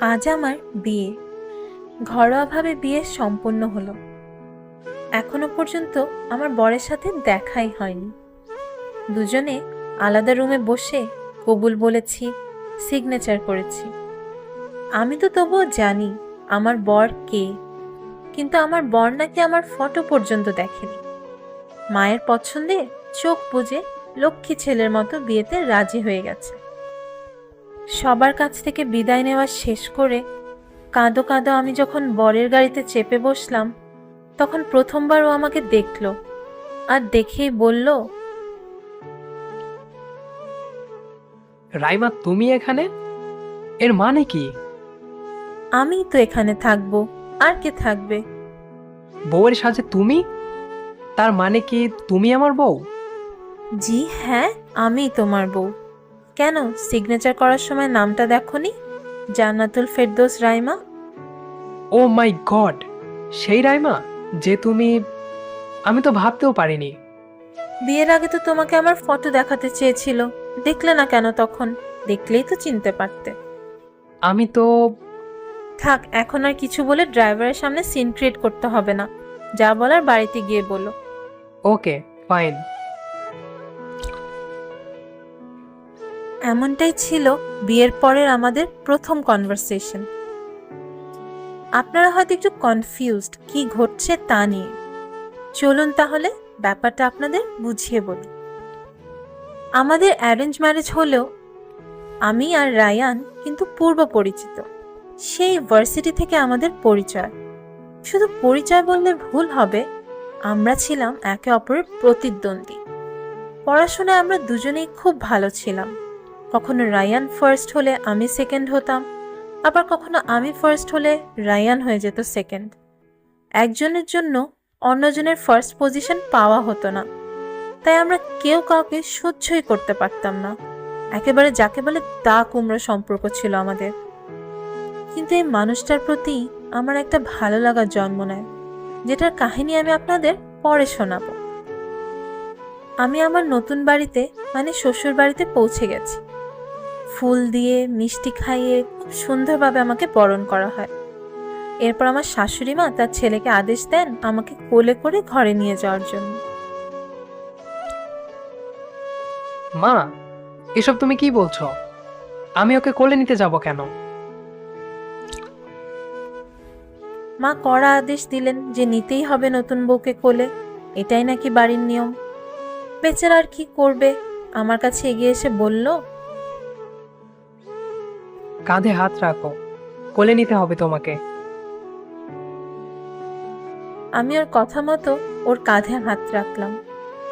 আজ আমার বিয়ে। ঘরোয়াভাবে বিয়ে সম্পন্ন হলো। এখনও পর্যন্ত আমার বরের সাথে দেখাই হয়নি। দুজনে আলাদা রুমে বসে কবুল বলেছি সিগনেচার করেছি। আমি তো তবুও জানি আমার বর কে। কিন্তু আমার বর নাকি আমার ফটো পর্যন্ত দেখেনি। মায়ের পছন্দে চোখ বুজে লক্ষ্মী ছেলের মতো বিয়েতে রাজি হয়ে গেছে। সবার কাছ থেকে বিদায় নেওয়া শেষ করে কাঁদো কাঁদো আমি যখন বরের গাড়িতে চেপে বসলাম তখন প্রথমবার ও আমাকে দেখল আর দেখেই বলল রাইমা তুমি এখানে? এর মানে কি? আমি তো এখানে থাকব। আর কে থাকবে? বউয়ের সাজে তুমি? তার মানে কি তুমি আমার বউ? জি হ্যাঁ আমি তোমার বউ। কেন সিগনেচার করার সময় নামটা দেখনি? Jannatul Ferdous Raima? Oh my god সেই রাইমা যে তুমি আমি তো ভাবতেও পারিনি। বিয়ের আগে তো তোমাকে আমার ফটো দেখাতে চেয়েছিল। দেখলে না কেন তখন? দেখলেই তো চিনতে পারতে। আমি তো থাক এখন আর কিছু বলে ড্রাইভারের সামনে সিন ক্রিয়েট করতে হবে না। যা বলার বাড়িতে গিয়ে বলো ওকে ফাইন। এমনটাই ছিল বিয়ের পরের আমাদের প্রথম কনভারসেশন আপনারা হয়তো একটু কনফিউজড কি ঘটছে তা নিয়ে। চলুন তাহলে ব্যাপারটা আপনাদের বুঝিয়ে বলি। আমাদের অ্যারেঞ্জ ম্যারেজ হলেও আমি আর রায়ান কিন্তু পূর্ব পরিচিত। সেই ভার্সিটি থেকে আমাদের পরিচয়। শুধু পরিচয় বললে ভুল হবে, আমরা ছিলাম একে অপরের প্রতিদ্বন্দ্বী। পড়াশোনায় আমরা দুজনেই খুব ভালো ছিলাম। কখনো রায়ান ফার্স্ট হলে আমি সেকেন্ড হতাম, আবার কখনো আমি ফার্স্ট হলে রায়ান হয়ে যেত সেকেন্ড একজনের জন্য অন্যজনের ফার্স্ট পজিশন পাওয়া হতো না। তাই আমরা কেউ কাউকে সহ্যই করতে পারতাম না। একেবারে যাকে বলে দা কুমড়ো সম্পর্ক ছিল আমাদের। কিন্তু এই মানুষটার প্রতি আমার একটা ভালো লাগা জন্ম নেয়, যেটার কাহিনী আমি আপনাদের পরে শোনাবো। আমি আমার নতুন বাড়িতে মানে শ্বশুর বাড়িতে পৌঁছে গেছি। ফুল দিয়ে, মিষ্টি খাইয়ে খুব সুন্দরভাবে আমাকে বরণ করা হয়। এরপর আমার শাশুড়ি মা তার ছেলেকে আদেশ দেন আমাকে কোলে করে ঘরে নিয়ে যাওয়ার জন্য। মা, এসব তুমি কি বলছো? আমি ওকে কোলে নিতে যাব কেন? মা কড়া আদেশ দিলেন যে নিতেই হবে নতুন বউকে কোলে। এটাই নাকি বাড়ির নিয়ম। বেচারা আর কি করবে? আমার কাছে এগিয়ে এসে বলল কাঁধে হাত রাখো। কোলে নিতে হবে তোমাকে। আমি ওর কথা মতো ওর কাঁধে হাত রাখলাম।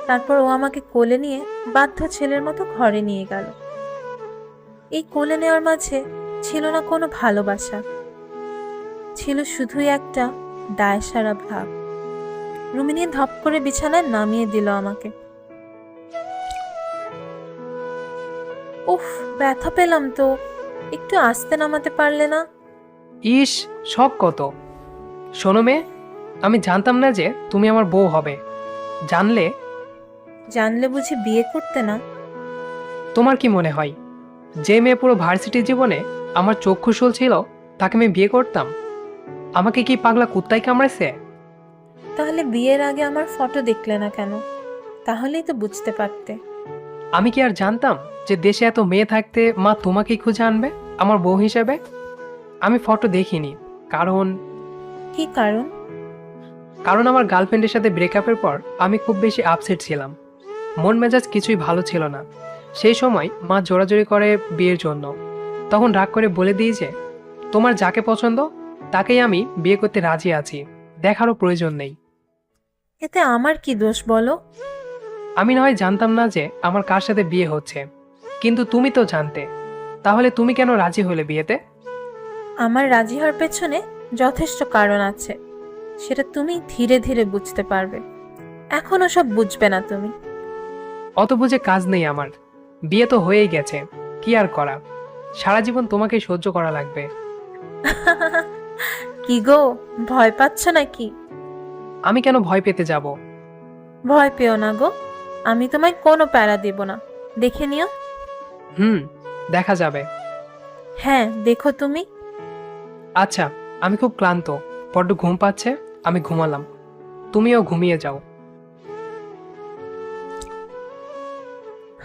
তারপর ও আমাকে কোলে নিয়ে বাধ্য ছেলের মতো ঘরে নিয়ে গেল। এই কোলে নেওয়ার মাঝে ছিল না কোনো ভালোবাসা। ছিল শুধুই একটা দায়সারা ভাব। রুমি নিয়ে ধপ করে বিছানায় নামিয়ে দিল আমাকে। উফ ব্যথা পেলাম তো। একটু আস্তে নামাতে পারলে না? ইস শখ কত। শোনো মেয়ে আমি জানতাম না যে তুমি আমার বউ হবে। জানলে? জানলে বুঝি বিয়ে করতে না? তোমার কি মনে হয়? যে মেয়ে পুরো ভার্সিটি জীবনে আমার চক্ষু ছিল তাকে আমি বিয়ে করতাম? আমাকে কি পাগলা কুত্তায় কামড়েছে? তাহলে বিয়ের আগে আমার ফটো দেখলে না কেন? তাহলেই তো বুঝতে পারতে। আমি কি আর জানতাম যে দেশে এত মেয়ে থাকতে মা তোমাকেই খুঁজে আনবে? আমার বউ হিসেবে? আমি ফটো দেখিনি। কারণ? কি কারণ? কারণ আমার গার্লফ্রেন্ডের সাথে ব্রেকআপের পর আমি খুব বেশি আপসেট ছিলাম। মন মেজাজ কিছুই ভালো ছিল না। সেই সময় মা জোরাজোরি করে বিয়ের জন্য। তখন রাগ করে বলে দিই যে তোমার যাকে পছন্দ তাকেই আমি বিয়ে করতে রাজি আছি। দেখারও প্রয়োজন নেই। এতে আমার কি দোষ বলো? আমি না হয় জানতাম না যে আমার কার সাথে বিয়ে হচ্ছে। কিন্তু তুমি তো জানতে। তাহলে তুমি কেন রাজি হলে বিয়েতে? আমার রাজি হওয়ার পেছনে যথেষ্ট কারণ আছে। সেটা তুমি ধীরে ধীরে বুঝতে পারবে। এখনও সব বুঝবে না তুমি। অত বুঝে কাজ নেই আমার। বিয়ে তো হয়েই গেছে। কি আর করা? সারা জীবন তোমাকে সহ্য করা লাগবে। কি গো ভয় পাচ্ছ নাকি? আমি কেন ভয় পেতে যাব? ভয় পেও না গো আমি তোমায় কোনো প্যারা দেব না। দেখে নিও। হুম দেখা যাবে। হ্যাঁ দেখো তুমি। আচ্ছা আমি খুব ক্লান্ত বড্ড ঘুম পাচ্ছে আমি ঘুমালাম। তুমিও ঘুমিয়ে যাও।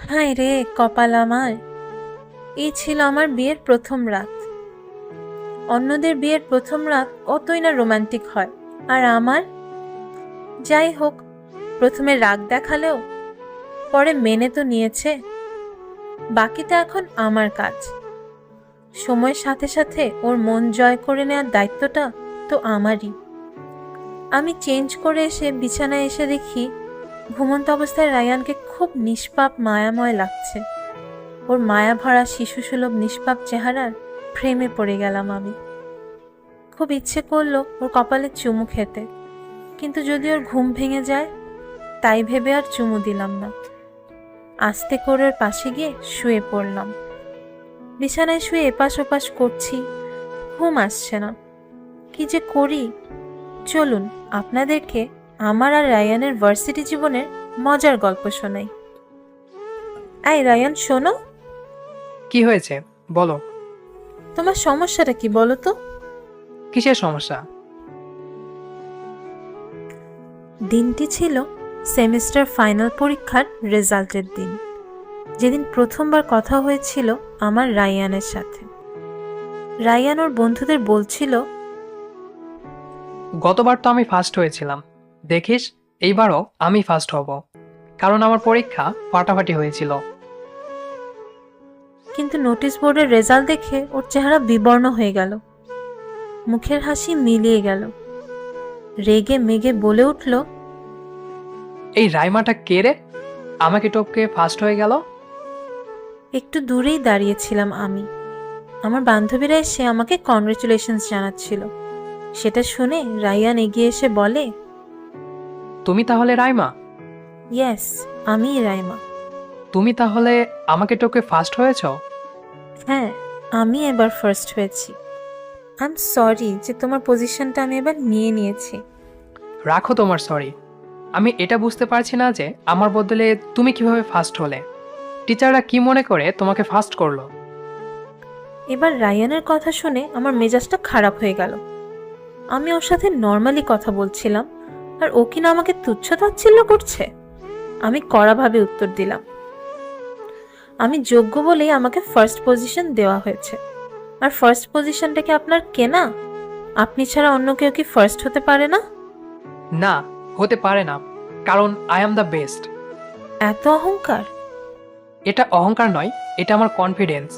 হায় রে কপাল আমার। এই ছিল আমার বিয়ের প্রথম রাত। অন্যদের বিয়ের প্রথম রাত কতই না রোমান্টিক হয়। আর আমার? যাই হোক, প্রথমে রাগ দেখালেও পরে মেনে তো নিয়েছে। বাকিটা এখন আমার কাজ। সময়ের সাথে সাথে ওর মন জয় করে নেওয়ার দায়িত্বটা তো আমারই। আমি চেঞ্জ করে এসে বিছানায় এসে দেখি ঘুমন্ত অবস্থায় রায়ানকে খুব নিষ্পাপ, মায়াময় লাগছে। ওর মায়া ভরা শিশুসুলভ, নিষ্পাপ চেহারার ফ্রেমে পড়ে গেলাম আমি। খুব ইচ্ছে করল ওর কপালে চুমু খেতে। কিন্তু যদি ওর ঘুম ভেঙে যায়, তাই ভেবে আর চুমু দিলাম না। আস্তে করে ওর পাশে গিয়ে শুয়ে পড়লাম। বিছানায় শুয়ে এপাশ ওপাশ করছি, ঘুম আসছে না। কি যে করি? চলুন, আপনাদেরকে আমার আর রায়ানের ভার্সিটি জীবনের মজার গল্প শোনাই। এই, রায়ান, শোনো। কি হয়েছে? বলো। তোমার সমস্যাটা কি বলো তো? কিসের সমস্যা? দিনটি ছিল সেমিস্টার ফাইনাল পরীক্ষার রেজাল্টের দিন। যেদিন প্রথমবার কথা হয়েছিল আমার রায়ানের সাথে। রায়ান ওর বন্ধুদের বলছিল গতবার তো আমি ফার্স্ট হয়েছিলাম। দেখিস এইবারও আমি ফার্স্ট হব। কারণ আমার পরীক্ষা ফাটাফাটি হয়েছিল। কিন্তু নোটিশ বোর্ডের রেজাল্ট দেখে ওর চেহারা বিবর্ণ হয়ে গেল। মুখের হাসি মিলিয়ে গেল। রেগে মেগে বলে উঠল এই রাইমাটা কে রে? আমাকে টপকে ফার্স্ট হয়ে গেল? একটু দূরেই দাঁড়িয়েছিলাম আমি। আমার বান্ধবীরা এসে আমাকে কংগ্রেচুলেশনস জানাচ্ছিল। সেটা শুনে রায়ান এগিয়ে এসে বলে তুমি তাহলে রাইমা? ইয়েস আমি রাইমা। তুমি তাহলে আমাকে টপকে ফার্স্ট হয়েছ? হ্যাঁ আমি এবার ফার্স্ট হয়েছি। আই এম সরি যে তোমার পজিশনটা আমি এবার নিয়ে নিয়েছি। রাখো তোমার সরি আমি এটা বুঝতে পারছি না যে আমার বদলে তুমি কীভাবে ফার্স্ট হলে। টিচাররা কি মনে করে তোমাকে ফার্স্ট করল? এবার রায়ানের কথা শুনে আমার মেজাজটা খারাপ হয়ে গেল। আমি ওর সাথে নর্মালি কথা বলছিলাম আর ও কিনা আমাকে তুচ্ছ তাচ্ছিল্য করছে? আমি কড়াভাবে উত্তর দিলাম। আমি যোগ্য বলেই আমাকে ফার্স্ট পজিশন দেওয়া হয়েছে। আর ফার্স্ট পজিশনটা কি আপনার কেনা? আপনি ছাড়া অন্য কেউ কি ফার্স্ট হতে পারে না? না হতে পারে না কারণ আই অ্যাম দ্য বেস্ট এত অহংকার? এটা অহংকার নয় এটা আমার কনফিডেন্স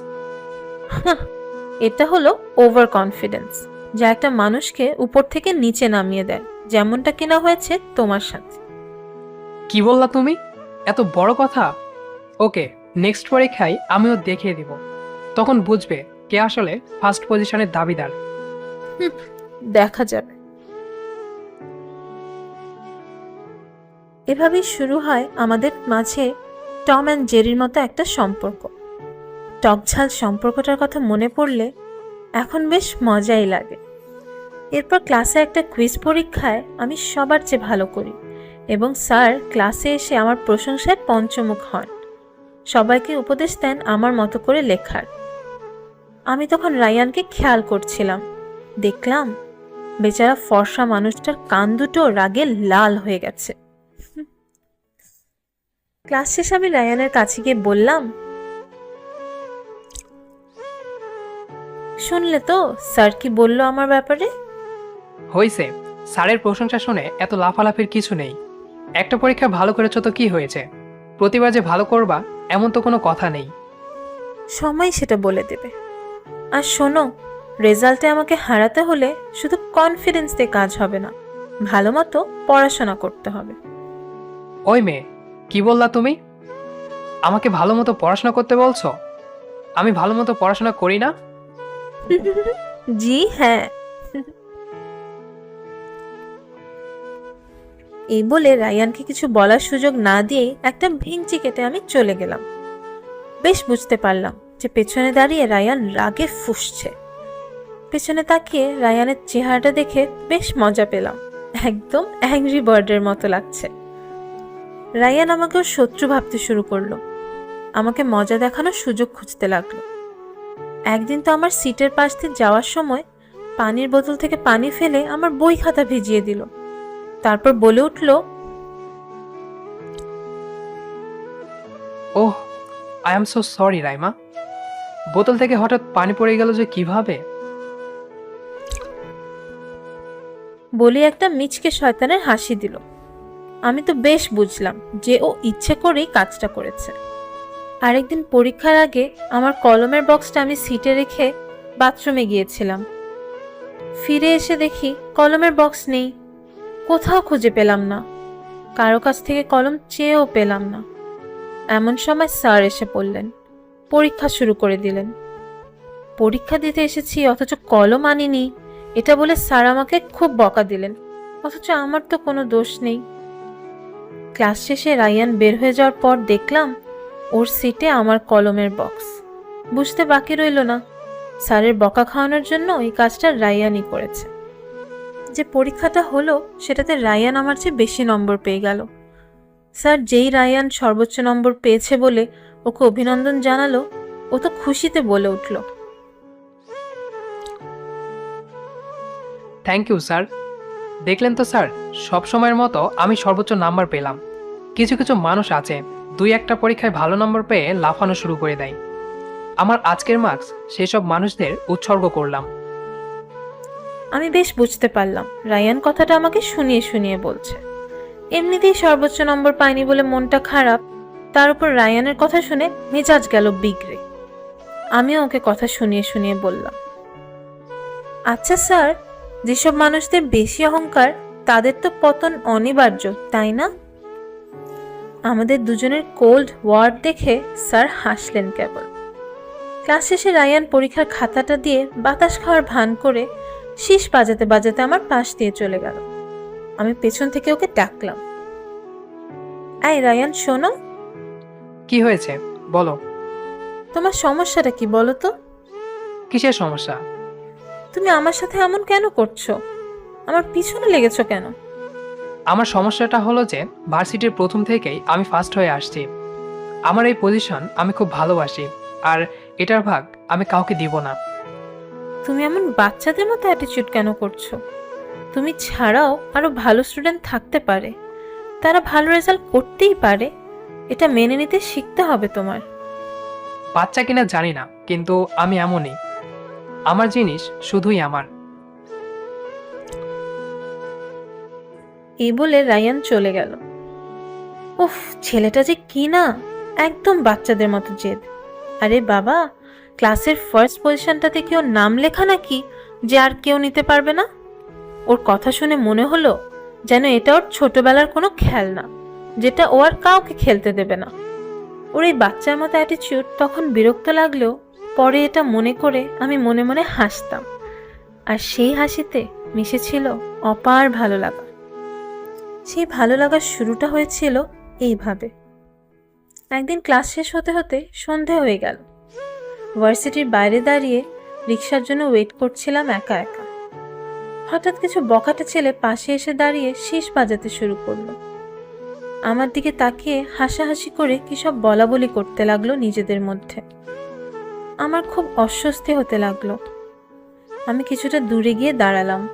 এটা হলো ওভার কনফিডেন্স যা একটা মানুষকে উপর থেকে নিচে নামিয়ে দেয় যেমনটা কিনা হয়েছে তোমার সাথে। কি বললা তুমি? এত বড় কথা? ওকে নেক্সট পরীক্ষায় আমিও দেখিয়ে দিব। তখন বুঝবে কে আসলে ফার্স্ট পজিশনের দাবিদার। দেখা যাবে এভাবেই শুরু হয় আমাদের মাঝে টম অ্যান্ড জেরির মতো একটা সম্পর্ক। টকঝাল সম্পর্কটার কথা মনে পড়লে এখন বেশ মজাই লাগে। এরপর ক্লাসে একটা কুইজ পরীক্ষায় আমি সবার চেয়ে ভালো করি এবং স্যার ক্লাসে এসে আমার প্রশংসায় পঞ্চমুখ হন। সবাইকে উপদেশ দেন আমার মতো করে লেখার। আমি তখন রায়ানকে খেয়াল করছিলাম। দেখলাম, বেচারা ফর্সা মানুষটার কান দুটো রাগে লাল হয়ে গেছে। ক্লাস শেষে আমি রায়ানের কাছে গিয়ে বললাম, শুনলে তো স্যার কি বলল আমার ব্যাপারে? হয়েছে স্যারের প্রশংসা শুনে এত লাফালাফির কিছু নেই। একটা পরীক্ষা ভালো করেছ তো কি হয়েছে? প্রতিবার যে ভালো করবা এমন তো কোনো কথা নেই। সময় সেটা বলে দেবে। আর শোনো রেজাল্টে আমাকে হারাতে হলে শুধু কনফিডেন্স দিয়ে কাজ হবে না ভালো মতো পড়াশোনা করতে হবে। ওই মেয়ে কি বললা তুমি? আমাকে ভালো মতো পড়াশোনা করতে বলছো? আমি ভালো মতো পড়াশোনা করি না? জি হ্যাঁ। এই বলে রায়ানকে কিছু বলার সুযোগ না দিয়েই একটা ভিংচি কেটে আমি চলে গেলাম। বেশ বুঝতে পারলাম যে পেছনে দাঁড়িয়ে রায়ান রাগে ফুসছে। পেছনে তাকিয়ে রায়ানের চেহারাটা দেখে বেশ মজা পেলাম। একদম অ্যাংরি বার্ডের মতো লাগছে। রায়ান আমাকে ওর শত্রু ভাবতে শুরু করল। আমাকে মজা দেখানোর সুযোগ খুঁজতে লাগল। একদিন তো আমার সিটের পাশ দিয়ে যাওয়ার সময় পানির বোতল থেকে পানি ফেলে আমার বই খাতা ভিজিয়ে দিল। তারপর বলে উঠল ওহ I am so sorry Raima. বোতল থেকে হঠাৎ পানি পড়ে গেল যে কীভাবে? বলে একটা মিচকে শয়তানের হাসি দিল। আমি তো বেশ বুঝলাম যে ও ইচ্ছে করেই কাজটা করেছে। আরেকদিন পরীক্ষার আগে আমার কলমের বক্সটা আমি সিটে রেখে বাথরুমে গিয়েছিলাম। ফিরে এসে দেখি কলমের বক্স নেই। কোথাও খুঁজে পেলাম না। কারও কাছ থেকে কলম চেয়েও পেলাম না। এমন সময় স্যার এসে পড়লেন। পরীক্ষা শুরু করে দিলেন। পরীক্ষা দিতে এসেছি, অথচ কলম আনিনি। এটা বলে স্যার আমাকে খুব বকা দিলেন। অথচ আমার তো কোনো দোষ নেই। ক্লাস শেষে রায়ান বের হয়ে যাওয়ার পর দেখলাম ওর সিটে আমার কলমের বক্স। বুঝতে বাকি রইল না। স্যারের বকা খাওয়ানোর জন্য এই কাজটা রায়ানই করেছে। যে পরীক্ষাটা হলো, সেটাতে রায়ান আমার চেয়ে বেশি নম্বর পেয়ে গেল। স্যার, যেই রায়ান সর্বোচ্চ নম্বর পেয়েছে বলে ওকে অভিনন্দন জানালো, ও তো খুশিতে বলে উঠল। থ্যাংক ইউ স্যার দেখলেন তো স্যার সব সময়ের মতো আমি সর্বোচ্চ নাম্বার পেলাম। কিছু কিছু মানুষ আছে, দুই একটা পরীক্ষায় ভালো নম্বর পেয়ে লাফানো শুরু করে দেয়। আমার আজকের মার্কস সেসব মানুষদের উৎসর্গ করলাম। আমি বেশ বুঝতে পারলাম। রায়ান কথাটা আমাকে শুনিয়ে শুনিয়ে বলছে। এমনিতেই সর্বোচ্চ নম্বর পাইনি বলে মনটা খারাপ, তার উপর রায়ানের কথা শুনে মেজাজ গেল বিগড়ে। আমিও ওকে কথা শুনিয়ে শুনিয়ে বললাম আচ্ছা স্যার, যেসব মানুষদের বেশি অহংকার, তাদের তো পতন অনিবার্য, তাই না? আমাদের দুজনের কোল্ড ওয়ার্ড দেখে স্যার হাসলেন কেবল। ক্লাস শেষে রায়ান পরীক্ষার খাতাটা দিয়ে বাতাস খাওয়ার ভান করে শীষ বাজাতে বাজাতে আমার পাশ দিয়ে চলে গেল। আমি পেছন থেকে ওকে ডাকলাম। এই রায়ান শোনো। কি হয়েছে? বলো। তোমার সমস্যাটা কি বলো তো? কিসের সমস্যা? তুমি আমার সাথে এমন কেন করছ? আমার পিছনে লেগেছো কেন? আমার সমস্যাটা হলো যে ভার্সিটির প্রথম থেকেই আমি ফার্স্ট হয়ে আসছি। আমার এই পজিশন আমি খুব ভালোবাসি আর এটার ভাগ আমি কাউকে দিব না। তুমি এমন বাচ্চাদের মতো অ্যাটিটিউড কেন করছ? তুমি ছাড়াও আরও ভালো স্টুডেন্ট থাকতে পারে। তারা ভালো রেজাল্ট করতেই পারে। এটা মেনে নিতে শিখতে হবে তোমার। বাচ্চা কিনা জানি না কিন্তু আমি এমনই। আমার জিনিস শুধুই আমার। এই বলে রায়ান চলে গেল। উফ ছেলেটা যে কি না? একদম বাচ্চাদের মতো জেদ। আরে বাবা ক্লাসের ফার্স্ট পজিশনটাতে কেউ নাম লেখা নাকি যে আর কেউ নিতে পারবে না? ওর কথা শুনে মনে হলো যেন এটা ওর ছোটবেলার কোনো খেলনা, যেটা ও আর কাউকে খেলতে দেবে না। ওর এই বাচ্চার মতো অ্যাটিচিউড তখন বিরক্ত লাগলেও পরে এটা মনে করে আমি মনে মনে হাসতাম। আর সেই হাসিতে মিশেছিল অপার ভালো লাগা। সেই ভালো লাগার শুরুটা হয়েছিল এইভাবে। একদিন ক্লাস শেষ হতে হতে সন্ধে হয়ে গেল। ভার্সিটির বাইরে দাঁড়িয়ে রিক্সার জন্য ওয়েট করছিলাম একা একা। হঠাৎ কিছু বকাটা ছেলে পাশে এসে দাঁড়িয়ে শীষ বাজাতে শুরু করল। আমার দিকে তাকিয়ে হাসাহাসি করে কি সব বলা বলি করতে লাগল নিজেদের মধ্যে। আমার খুব অস্বস্তি হতে লাগল। আমি কিছুটা দূরে গিয়ে দাঁড়ালাম।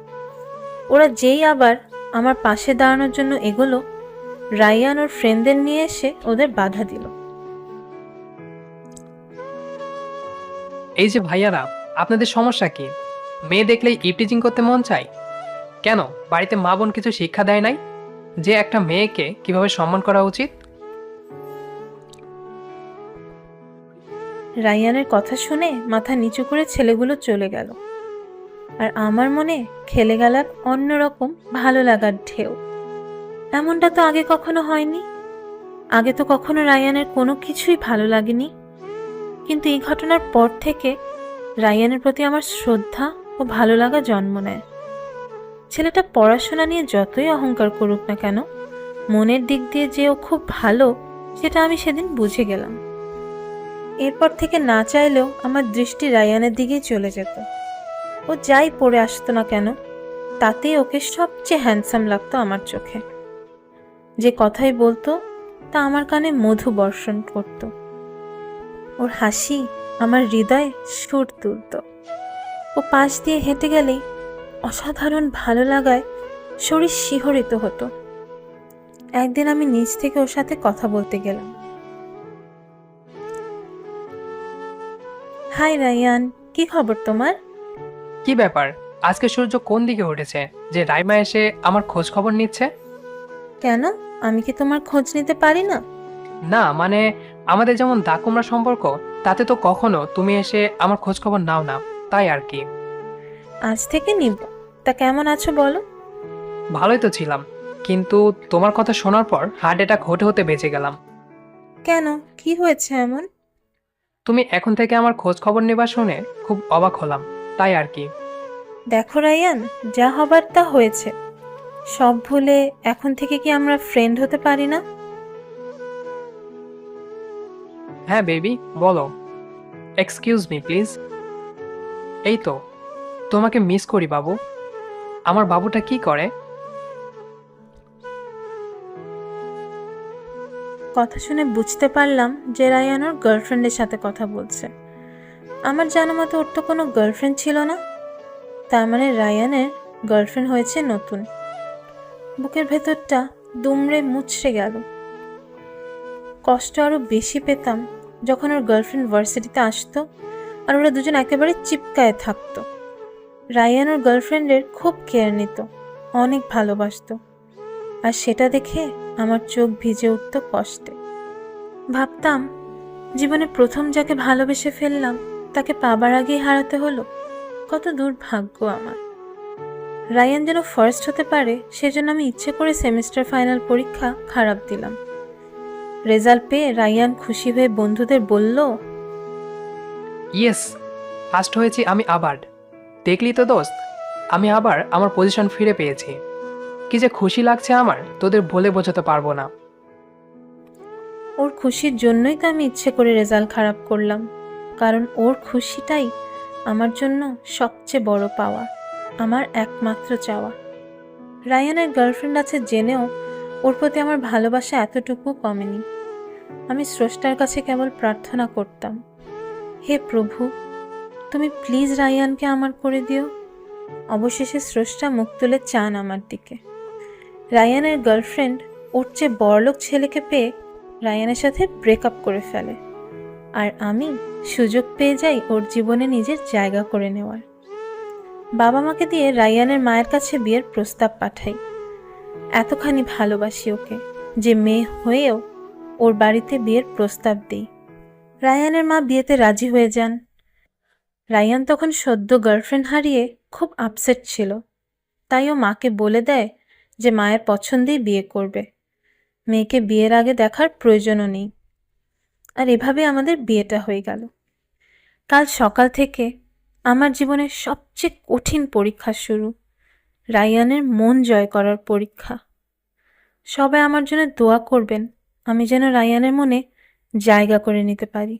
ওরা যেই আবার আমার পাশে দাঁড়ানোর জন্য এগোলো রায়ান ওর ফ্রেন্ডদের নিয়ে এসে ওদের বাধা দিল। এই যে ভাইয়ারা, আপনাদের সমস্যা কি? মেয়ে দেখলেই ইপটিজিং করতে মন চায়? কেন? বাড়িতে মা বোন কিছু শিক্ষা দেয় নাই? যে একটা মেয়েকে কীভাবে সম্মান করা উচিত? রায়ানের কথা শুনে মাথা নিচু করে ছেলেগুলো চলে গেল। আর আমার মনে খেলে গেল অন্যরকম ভালো লাগার ঢেউ। এমনটা তো আগে কখনো হয়নি। আগে তো কখনো রায়ানের কোনো কিছুই ভালো লাগেনি। কিন্তু এই ঘটনার পর থেকে রায়ানের প্রতি আমার শ্রদ্ধা ও ভালো লাগা জন্ম নেয়। ছেলেটা পড়াশোনা নিয়ে যতই অহংকার করুক না কেন, মনের দিক দিয়ে যে ও খুব ভালো, সেটা আমি সেদিন বুঝে গেলাম। এরপর থেকে না চাইলেও আমার দৃষ্টি রায়ানের দিকেই চলে যেত। ও যাই পড়ে আসতো না কেন, তাতেই ওকে সবচেয়ে হ্যান্ডসাম লাগতো আমার চোখে। যে কথাই বলতো, তা আমার কানে মধু বর্ষণ করত। ওর হাসি আমার হৃদয়ে সুর তুলত। ও পাশ দিয়ে হেঁটে গেলেই অসাধারণ ভালো লাগায় শরীর শিহরিত হতো। একদিন আমি নিজ থেকে ওর সাথে কথা বলতে গেলাম। হাই রায়ান কি খবর তোমার? কি ব্যাপার? আজকে সূর্য কোন দিকে উঠেছে? যে রাইমা এসে আমার খোঁজ খবর নিচ্ছে? কেন? আমি কি তোমার খোঁজ নিতে পারি না? না মানে আমাদের যেমন দাকুমরা সম্পর্ক তাতে তো কখনো তুমি এসে আমার খোঁজ খবর নাও না তাই আর কি। আজ থেকে নিব। তা কেমন আছো বলো? ভালোই তো ছিলাম কিন্তু তোমার কথা শোনার পর হার্ট অ্যাটাক হতে হতে বেঁচে গেলাম। কেন? কি হয়েছে এমন? তুমি এখন থেকে আমার খোঁজ খবর নেবা শুনে খুব অবাক হলাম তাই আর কি। দেখো রায়ান যা হবার তা হয়েছে। সব ভুলে এখন থেকে কি আমরা ফ্রেন্ড হতে পারি না? হ্যাঁ বেবি, বলো। এক্সকিউজ মি প্লিজ এই তো, তোমাকে মিস করি বাবু। আমার বাবুটা কি করে? কথা শুনে বুঝতে পারলাম যে রায়ান ওর গার্লফ্রেন্ডের সাথে কথা বলছে। আমার জানা মতো ওর তো কোনো গার্লফ্রেন্ড ছিল না। তার মানে রায়ানের গার্লফ্রেন্ড হয়েছে নতুন। বুকের ভেতরটা দুমড়ে মুচড়ে গেল। কষ্ট আরও বেশি পেতাম। যখন ওর গার্লফ্রেন্ড ভার্সিটিতে আসতো আর ওরা দুজন একেবারে চিপকায় থাকতো। রায়ান ওর গার্লফ্রেন্ডের খুব কেয়ার নিত, অনেক ভালোবাসত। আর সেটা দেখে আমার চোখ ভিজে উঠত কষ্টে। ভাবতাম, জীবনে প্রথম যাকে ভালোবেসে ফেললাম, তাকে পাবার আগেই হারাতে হলো। কত দুর্ভাগ্য আমার। রায়ান যেন ফার্স্ট হতে পারে, সেজন্য আমি ইচ্ছে করে সেমিস্টার ফাইনাল পরীক্ষা খারাপ দিলাম। রেজাল্ট পেয়ে রায়ান খুশি হয়ে বন্ধুদের বলল ইয়েস ফার্স্ট হয়েছি আমি আবার দেখলি তো দোস্ত আমি আবার আমার পজিশন ফিরে পেয়েছি। কি যে খুশি লাগছে আমার তোদের বলে বোঝাতে পারব না। ওর খুশির জন্যই তো আমি ইচ্ছে করে রেজাল্ট খারাপ করলাম কারণ ওর খুশিটাই আমার জন্য সবচেয়ে বড় পাওয়া আমার একমাত্র চাওয়া। রায়ানের গার্লফ্রেন্ড আছে জেনেও ওর প্রতি আমার ভালোবাসা এতটুকু কমেনি। আমি স্রষ্টার কাছে কেবল প্রার্থনা করতাম, হে প্রভু, তুমি প্লিজ রায়ানকে আমার করে দিও। অবশেষে স্রষ্টা মুখ তুলে চান আমার দিকে। রায়ানের গার্লফ্রেন্ড ওর চেয়ে বড়লোক ছেলেকে পেয়ে রায়ানের সাথে ব্রেকআপ করে ফেলে। আর আমি সুযোগ পেয়ে যাই ওর জীবনে নিজের জায়গা করে নেওয়ার। বাবা মাকে দিয়ে রায়ানের মায়ের কাছে বিয়ের প্রস্তাব পাঠাই। এতখানি ভালোবাসি ওকে যে মেয়ে হয়েও ওর বাড়িতে বিয়ের প্রস্তাব দিই। রায়ানের মা বিয়েতে রাজি হয়ে যান। রায়ান তখন সদ্য গার্লফ্রেন্ড হারিয়ে খুব আপসেট ছিল। তাই ও মাকে বলে দেয় যে মায়ের পছন্দেই বিয়ে করবে। মেয়েকে বিয়ের আগে দেখার প্রয়োজনও নেই। আর এভাবে আমাদের বিয়েটা হয়ে গেল। কাল সকাল থেকে আমার জীবনের সবচেয়ে কঠিন পরীক্ষা শুরু। রায়ানের মন জয় করার পরীক্ষা। সবাই আমার জন্য দোয়া করবেন, আমি যেন রায়ানের মনে জায়গা করে নিতে পারি।